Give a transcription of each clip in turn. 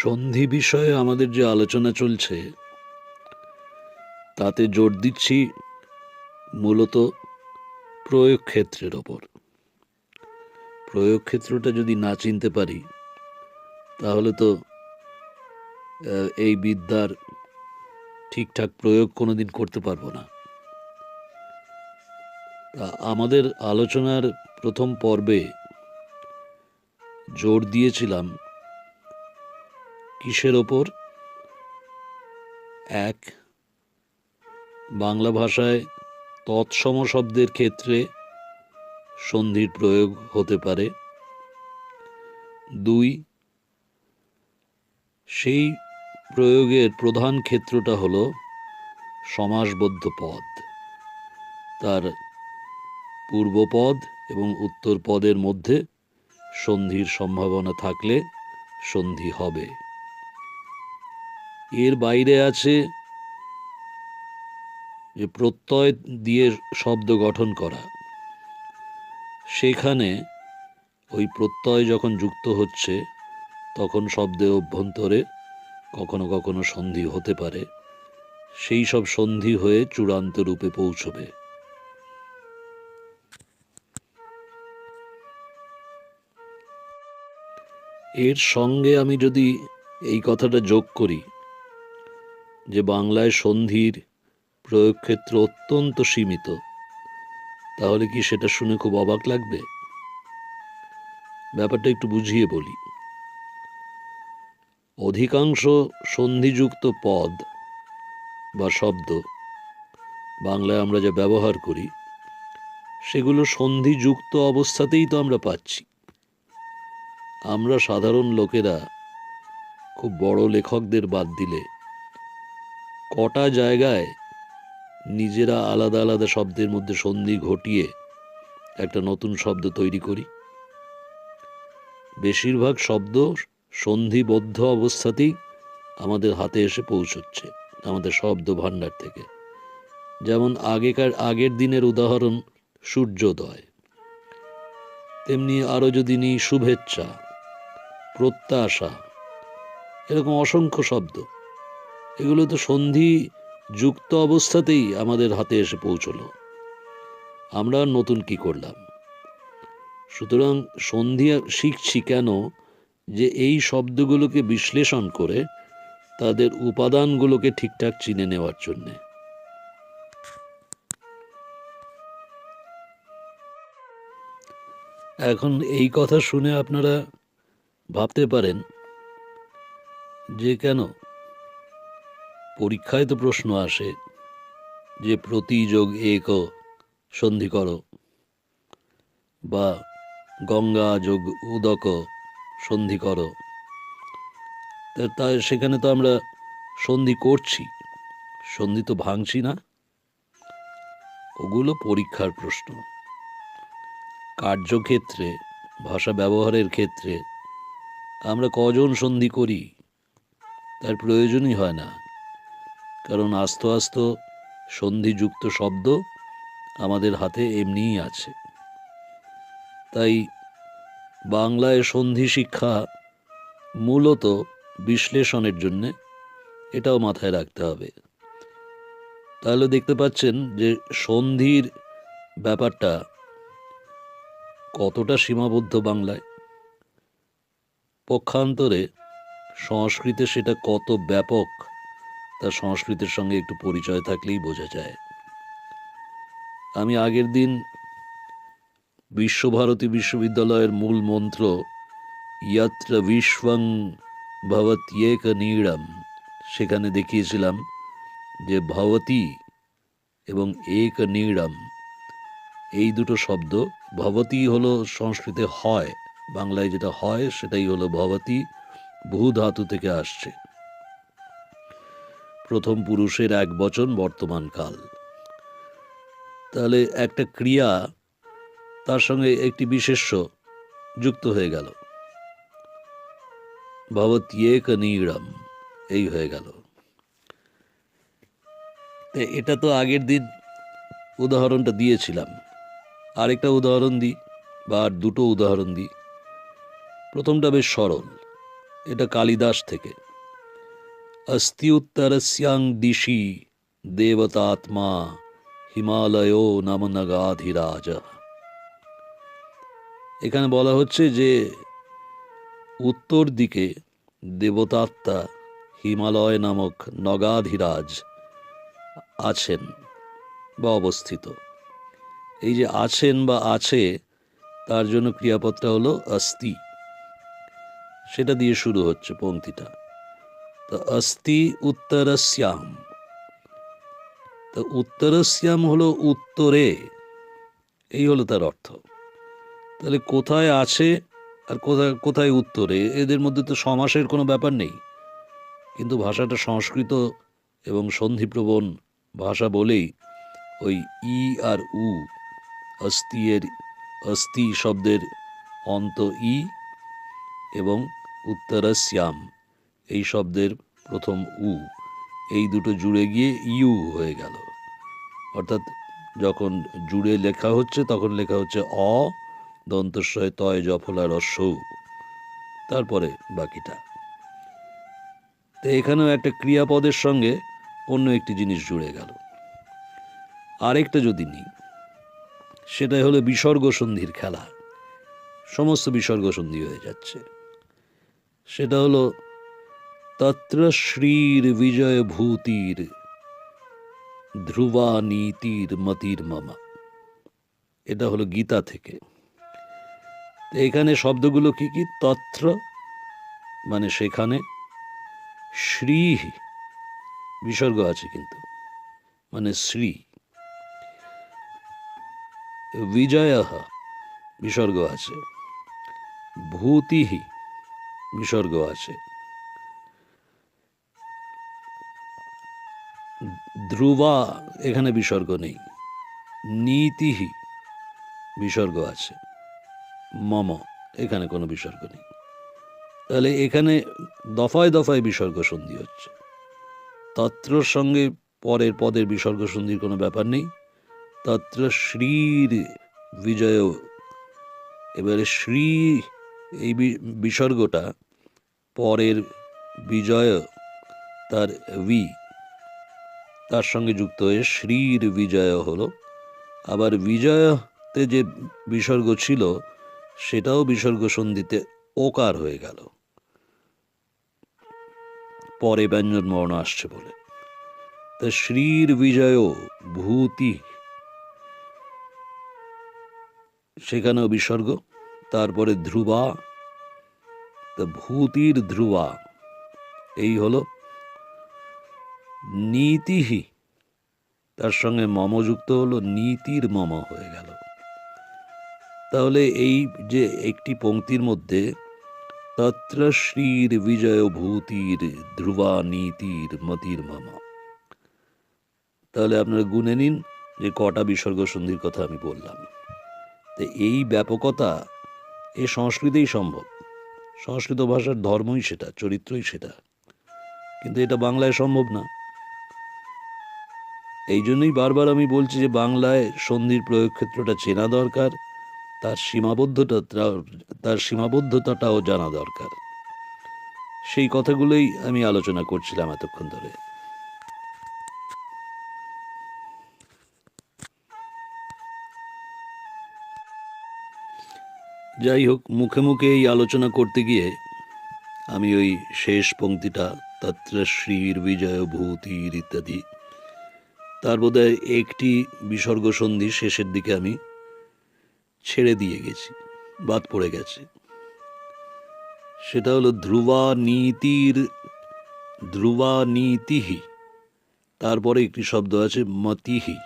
সন্ধি বিষয়ে আমাদের যে আলোচনা চলছে, তাতে জোর দিচ্ছি মূলত প্রয়োগ ক্ষেত্রের ওপর। প্রয়োগ ক্ষেত্রটা যদি না চিনতে পারি, তাহলে তো এই বিদ্যার ঠিকঠাক প্রয়োগ কোনো দিন করতে পারব না। তা আমাদের আলোচনার প্রথম পর্বে জোর দিয়েছিলাম কিসের ওপর? এক, বাংলা ভাষায় তৎসম শব্দের ক্ষেত্রে সন্ধির প্রয়োগ হতে পারে। দুই, সেই প্রয়োগের প্রধান ক্ষেত্রটা হলো সমাসবদ্ধ পদ। তার পূর্বপদ এবং উত্তর পদের মধ্যে সন্ধির সম্ভাবনা থাকলে সন্ধি হবে। এর বাইরে আছে যে প্রত্যয় দিয়ে শব্দ গঠন করা। সেখানে ওই প্রত্যয় যখন যুক্ত হচ্ছে, তখন শব্দের অভ্যন্তরে কখনো কখনো সন্ধি হতে পারে। সেই সব সন্ধি হয়ে চূড়ান্ত রূপে পৌঁছবে। এর সঙ্গে আমি যদি এই কথাটা যোগ করি যে বাংলায় সন্ধির প্রয়োগ ক্ষেত্র অত্যন্ত সীমিত, তাহলে কি সেটা শুনে খুব অবাক লাগবে? ব্যাপারটা একটু বুঝিয়ে বলি। অধিকাংশ সন্ধিযুক্ত পদ বা শব্দ বাংলায় আমরা যা ব্যবহার করি, সেগুলো সন্ধিযুক্ত অবস্থাতেই তো আমরা পাচ্ছি। আমরা সাধারণ লোকেরা খুব বড় লেখকদের বাদ দিলে কটা জায়গায় নিজেরা আলাদা আলাদা শব্দের মধ্যে সন্ধি ঘটিয়ে একটা নতুন শব্দ তৈরি করি। বেশিরভাগ শব্দ সন্ধিবদ্ধ অবস্থাতেই আমাদের হাতে এসে পৌঁছচ্ছে, আমাদের শব্দ ভাণ্ডার থেকে। যেমন আগেকার আগের দিনের উদাহরণ, সূর্যোদয়। তেমনি আরও যদি নিই শুভেচ্ছা, প্রত্যাশা, এরকম অসংখ্য শব্দ। এগুলো তো সন্ধি যুক্ত অবস্থাতেই আমাদের হাতে এসে পৌঁছলো। আমরা নতুন কি করলাম? সুতরাং সন্ধি শিখছি কেন যে এই শব্দগুলোকে বিশ্লেষণ করে তাদের উপাদানগুলোকে ঠিকঠাক চিনে নেওয়ার জন্যে। এখন এই কথা শুনে আপনারা ভাবতে পারেন যে কেন? পরীক্ষায় তো প্রশ্ন আসে যে প্রতিযোগ এক সন্ধি করো বা গঙ্গা যোগ উদক সন্ধি করো। তা সেখানে তো আমরা সন্ধি করছি, সন্ধি তো ভাঙছি না। ওগুলো পরীক্ষার প্রশ্ন। কার্যক্ষেত্রে, ভাষা ব্যবহারের ক্ষেত্রে আমরা কজন সন্ধি করি? তার প্রয়োজনই হয় না। কারণ আস্ত আস্ত সন্ধিযুক্ত শব্দ আমাদের হাতে এমনিই আছে। তাই বাংলায় সন্ধি শিক্ষা মূলত বিশ্লেষণের জন্যে এটাও মাথায় রাখতে হবে। তাহলে দেখতে পাচ্ছেন যে সন্ধির ব্যাপারটা কতটা সীমাবদ্ধ বাংলায়? পক্ষান্তরে সংস্কৃতে সেটা কত ব্যাপক তা সংস্কৃতের সঙ্গে একটু পরিচয় থাকলেই বোঝা যায়। আমি আগের দিন বিশ্বভারতী বিশ্ববিদ্যালয়ের মূল মন্ত্র, ইয়াত্র বিশ্বং ভবত্যেক নীড়ম সেখানে দেখিয়েছিলাম যে ভবতী এবং এক নীড়ম, এই দুটো শব্দ, ভবতী হলো সংস্কৃতে হয়, বাংলায় যেটা হয় সেটাই হলো ভবতী ভূ ধাতু থেকে আসছে। প্রথম পুরুষের এক বচন বর্তমান কাল। তাহলে একটা ক্রিয়া তার সঙ্গে একটি বিশেষ্য যুক্ত হয়ে গেল। ভবত্যেক নীড়ম এই হয়ে গেল। এটা তো আগের দিন উদাহরণটা দিয়েছিলাম। আরেকটা উদাহরণ দিই বা আর দুটো উদাহরণ দিই। প্রথমটা বেশ সরল, এটা কালিদাস থেকে। অস্তি উত্তরস্যাং দিশি দেবতাত্মা হিমালয় নাম নগাধিরাজ এখানে বলা হচ্ছে যে উত্তর দিকে দেবতাত্মা হিমালয় নামক নগাধিরাজ আছেন বা অবস্থিত। এই যে আছেন বা আছে, তার জন্য ক্রিয়াপদটা হলো অস্তি সেটা দিয়ে শুরু হচ্ছে পংক্তিটা তো অস্তি উত্তরস্যাম তো উত্তরস্যাম হলো উত্তরে এই হলো তার অর্থ। তাহলে কোথায় আছে আর কোথায় কোথায় উত্তরে? এদের মধ্যে তো সমাসের কোনো ব্যাপার নেই। কিন্তু ভাষাটা সংস্কৃত এবং সন্ধিপ্রবণ ভাষা বলেই ওই ই আর উ, অস্থি এর অস্থি শব্দের অন্ত ই এবং উত্তরস্যাম। এই শব্দের প্রথম উ। এই দুটো জুড়ে গিয়ে ইউ হয়ে গেল। অর্থাৎ যখন জুড়ে লেখা হচ্ছে, তখন লেখা হচ্ছে অ, দন্তস্বয় তয় জফলা রস্যৌ। তারপরে বাকিটা। তো এখানেও একটা ক্রিয়াপদের সঙ্গে অন্য একটি জিনিস জুড়ে গেল। আরেকটা যদি নিই, সেটাই হলো বিসর্গ সন্ধির খেলা। সমস্ত বিসর্গ সন্ধি হয়ে যাচ্ছে। সেটা হলো তত্র শ্রীর বিজয় ভূতির ধ্রুবা নীতির মতির মামা। এটা হলো গীতা থেকে। এখানে শব্দগুলো কি কি? তত্র মানে সেখানে শ্রী বিসর্গ আছে কিন্তু মানে শ্রী। বিজয় বিসর্গ আছে। ভূতি বিসর্গ আছে। ধ্রুবা এখানে বিসর্গ নেই। নীতি বিসর্গ আছে। মম এখানে কোনো বিসর্গ নেই। তাহলে এখানে দফায় দফায় বিসর্গ সন্ধি হচ্ছে। তত্রর সঙ্গে পরের পদের বিসর্গ সন্ধির কোনো ব্যাপার নেই। তত্র শ্রীর বিজয় এবারে শ্রী এই বিসর্গটা পরের বিজয়, তার বি তার সঙ্গে যুক্ত হয়ে শ্রীর বিজয় হলো। আবার বিজয়তে যে বিসর্গ ছিল, সেটাও বিসর্গ সন্ধিতে ওকার হয়ে গেল। পরে ব্যঞ্জন বর্ণ আসছে বলে। তা শ্রীর বিজয় ভূতি। সেখানেও বিসর্গ, তারপরে ধ্রুবা। তা ভূতির ধ্রুবা। এই হলো নীতিহি। তার সঙ্গে মম যুক্ত হলো নীতির মম হয়ে গেল। তাহলে এই যে একটি পংক্তির মধ্যে তত্র শ্রীর বিজয় ভূতির ধ্রুবা নীতির মতির মম। তাহলে আপনারা গুনে নিন যে কটা বিসর্গ সন্ধির কথা আমি বললাম। তো এই ব্যাপকতা এ সংস্কৃতেই সম্ভব। সংস্কৃত ভাষার ধর্মই সেটা, চরিত্রই সেটা। কিন্তু এটা বাংলায় সম্ভব না। এই জন্যই বারবার আমি বলছি যে বাংলায় সন্ধির প্রয়োগ ক্ষেত্রটা চেনা দরকার, তার সীমাবদ্ধতা, তার সীমাবদ্ধতাটাও জানা দরকার। সেই কথাগুলোই আমি আলোচনা করছিলাম এতক্ষণ ধরে। যাই হোক, মুখে মুখে এই আলোচনা করতে গিয়ে আমি ওই শেষ পংক্তিটা তত্র শ্রীর বিজয় ভূতির ইত্যাদি তার বোধহয় একটি বিসর্গ সন্ধি শেষের দিকে আমি ছেড়ে দিয়ে গেছি, বাদ পড়ে গেছে। সেটা হলো ধ্রুবা নীতির ধ্রুবা নীতিহি তারপরে একটি শব্দ আছে মতিহি।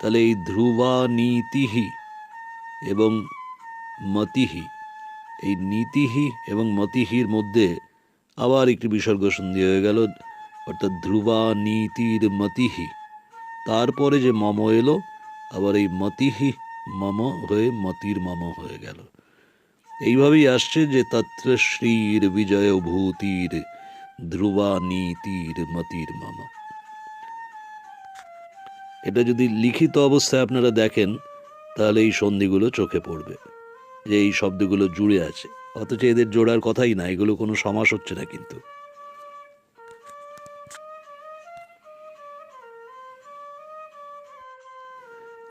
তাহলে এই ধ্রুবা নীতিহি এবং মতিহি, এই নীতিহি এবং মতিহির মধ্যে আবার একটি বিসর্গ সন্ধি হয়ে গেল। অর্থাৎ ধ্রুবা নীতির মতিহি। তারপরে যে মম এলো, আবার এই মতিহি মম হয়ে মতির মম হয়ে গেল। এইভাবেই আসছে যে তত্র শ্রীর বিজয় ভূতির ধ্রুবা নীতির মতির মম। এটা যদি লিখিত অবস্থায় আপনারা দেখেন, তাহলে এই সন্ধিগুলো চোখে পড়বে যে এই শব্দগুলো জুড়ে আছে। অথচ এদের জোড়ার কথাই না, এগুলো কোনো সমাস হচ্ছে না কিন্তু।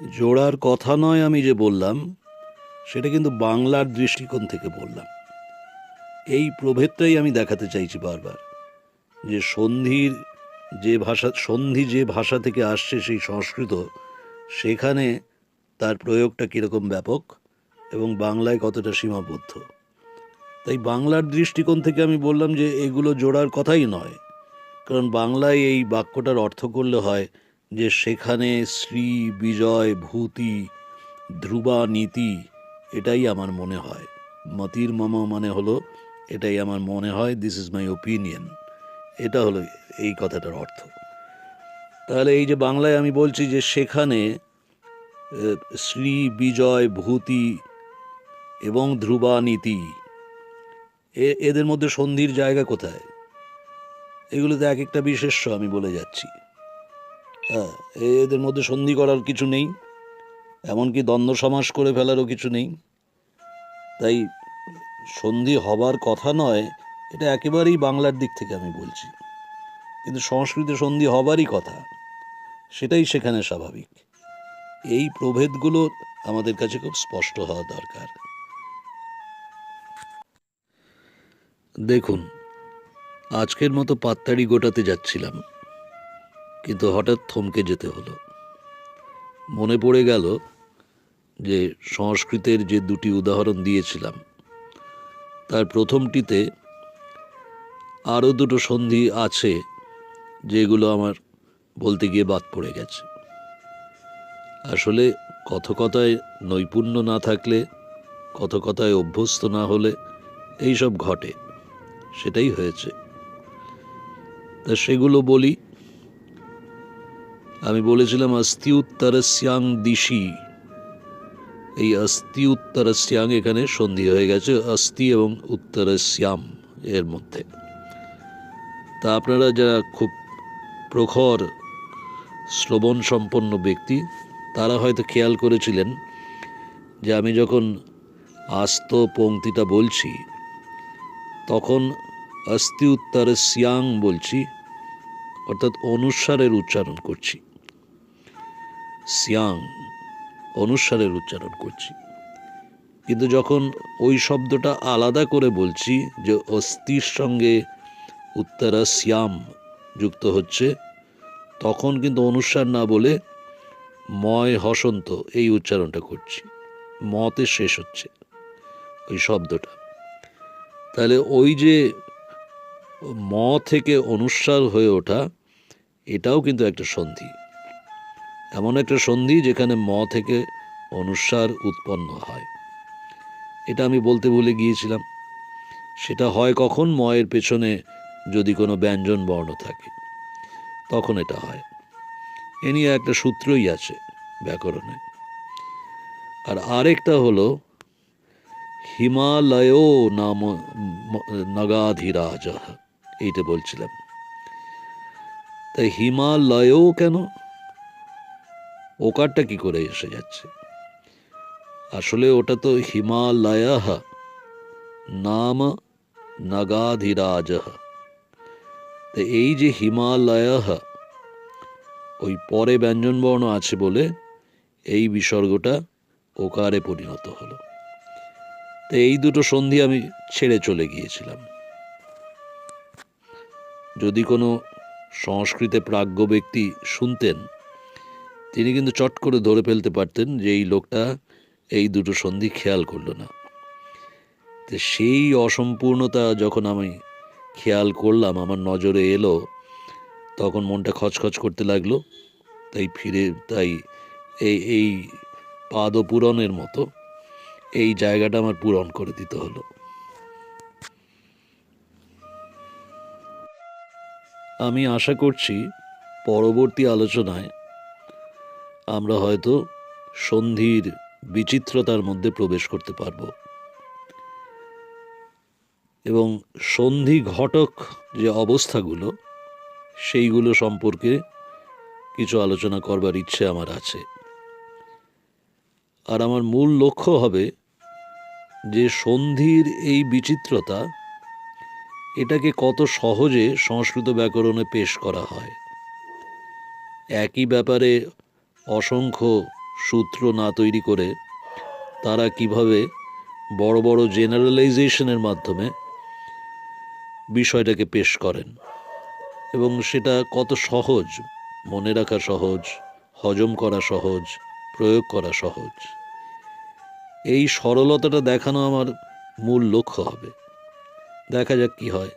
জোড়ার কথা নয় আমি যে বললাম, সেটা কিন্তু বাংলার দৃষ্টিকোণ থেকে বললাম। এই প্রভেদটাই আমি দেখাতে চাইছি বারবার, যে সন্ধির যে ভাষা, সন্ধি যে ভাষা থেকে আসছে সেই সংস্কৃত, সেখানে তার প্রয়োগটা কীরকম ব্যাপক এবং বাংলায় কতটা সীমাবদ্ধ। তাই বাংলার দৃষ্টিকোণ থেকে আমি বললাম যে এগুলো জোড়ার কথাই নয়, কারণ বাংলায় এই বাক্যটার অর্থ করলে হয় যে সেখানে শ্রী বিজয় ভূতি ধ্রুবা নীতি, এটাই আমার মনে হয়। মতির মম মানে হলো, এটাই আমার মনে হয় দিস ইজ মাই ওপিনিয়ন এটা হলো এই কথাটার অর্থ। তাহলে এই যে বাংলায় আমি বলছি যে সেখানে শ্রী বিজয় ভূতি এবং ধ্রুবা নীতি এদের মধ্যে সন্ধির জায়গা কোথায়? এগুলোতে এক একটা বিশেষ্য আমি বলে যাচ্ছি। হ্যাঁ এদের মধ্যে সন্ধি করার কিছু নেই, এমনকি দ্বন্দ্ব সমাস করে ফেলারও কিছু নেই। তাই সন্ধি হবার কথা নয়, এটা একেবারেই বাংলার দিক থেকে আমি বলছি। কিন্তু সংস্কৃতে সন্ধি হবারই কথা, সেটাই সেখানে স্বাভাবিক। এই প্রভেদগুলো আমাদের কাছে খুব স্পষ্ট হওয়া দরকার। দেখুন, আজকের মতো পাত্তাড়ি গোটাতে যাচ্ছিলাম। কিন্তু হঠাৎ থমকে যেতে হলো। মনে পড়ে গেল যে সংস্কৃতের যে দুটি উদাহরণ দিয়েছিলাম, তার প্রথমটিতে আরও দুটো সন্ধি আছে যেগুলো আমার বলতে গিয়ে বাদ পড়ে গেছে। আসলে কথকতায় নৈপুণ্য না থাকলে, কথকতায় অভ্যস্ত না হলে এই সব ঘটে, সেটাই হয়েছে। তা সেগুলো বলি আমি বলেছিলাম অস্থি উত্তরস্যাং দিশি। এই অস্থি উত্তরস্যাং এখানে সন্ধি হয়ে গেছে অস্থি এবং উত্তরস্যাম এর মধ্যে। তা আপনারা যারা খুব প্রখর শ্রবণ সম্পন্ন ব্যক্তি, তারা হয়তো খেয়াল করেছিলেন যে আমি যখন আস্ত পংক্তিটা বলছি, তখন অস্থি উত্তরে সিয়াং বলছি, অর্থাৎ অনুসারের উচ্চারণ করছি। সিয়াং অনুস্বারের উচ্চারণ করছি। কিন্তু যখন ওই শব্দটা আলাদা করে বলছি যে অস্থির সঙ্গে উত্তরা শ্যাম যুক্ত হচ্ছে, তখন কিন্তু অনুস্বার না বলে ময় হসন্ত এই উচ্চারণটা করছি। মতে শেষ হচ্ছে ওই শব্দটা। তাহলে ওই যে ম থেকে অনুসার হয়ে ওঠা, এটাও কিন্তু একটা সন্ধি। এমন একটা সন্ধি যেখানে ম থেকে অনুসার উৎপন্ন হয়। এটা আমি বলতে ভুলে গিয়েছিলাম। সেটা হয় কখন ময়ের পেছনে যদি কোনো ব্যঞ্জন বর্ণ থাকে। তখন এটা হয়। এ নিয়ে একটা সূত্রই আছে ব্যাকরণে। আর আরেকটা হলো, হিমালয় নাম নগাধিরাজ। এইটা বলছিলাম। তাই হিমালয়ও কেন? ওকারটা কি করে এসে যাচ্ছে? আসলে ওটা তো হিমালয় নাম নগাধিরাজ তো এই যে হিমালয় ওই পরে ব্যঞ্জনবর্ণ আছে বলে এই বিসর্গটা ওকারে পরিণত হলো। তো এই দুটো সন্ধি আমি ছেড়ে চলে গিয়েছিলাম। যদি কোনো সংস্কৃতে প্রাজ্ঞ ব্যক্তি শুনতেন তিনি কিন্তু চট করে ধরে ফেলতে পারতেন যে এই লোকটা এই দুটো সন্ধি খেয়াল করল না। তো সেই অসম্পূর্ণতা যখন আমি খেয়াল করলাম, আমার নজরে এলো, তখন মনটা খচখচ করতে লাগল। তাই ফিরে, তাই এই এই পাদপূরণের মতো এই জায়গাটা আমার পূরণ করে দিতে হলো। আমি আশা করছি পরবর্তী আলোচনায় আমরা হয়তো সন্ধির বিচিত্রতার মধ্যে প্রবেশ করতে পারব। এবং সন্ধি ঘটক যে অবস্থাগুলো, সেইগুলো সম্পর্কে কিছু আলোচনা করবার ইচ্ছে আমার আছে। আর আমার মূল লক্ষ্য হবে যে সন্ধির এই বিচিত্রতা, এটাকে কত সহজে সংস্কৃত ব্যাকরণে পেশ করা হয়। একই ব্যাপারে অসংখ্য সূত্র না তৈরি করে তারা কীভাবে বড় বড় জেনারেলাইজেশনের মাধ্যমে বিষয়টাকে পেশ করেন এবং সেটা কত সহজ, মনে রাখা সহজ, হজম করা সহজ, প্রয়োগ করা সহজ। এই সরলতাটা দেখানো আমার মূল লক্ষ্য হবে। দেখা যাক কি হয়।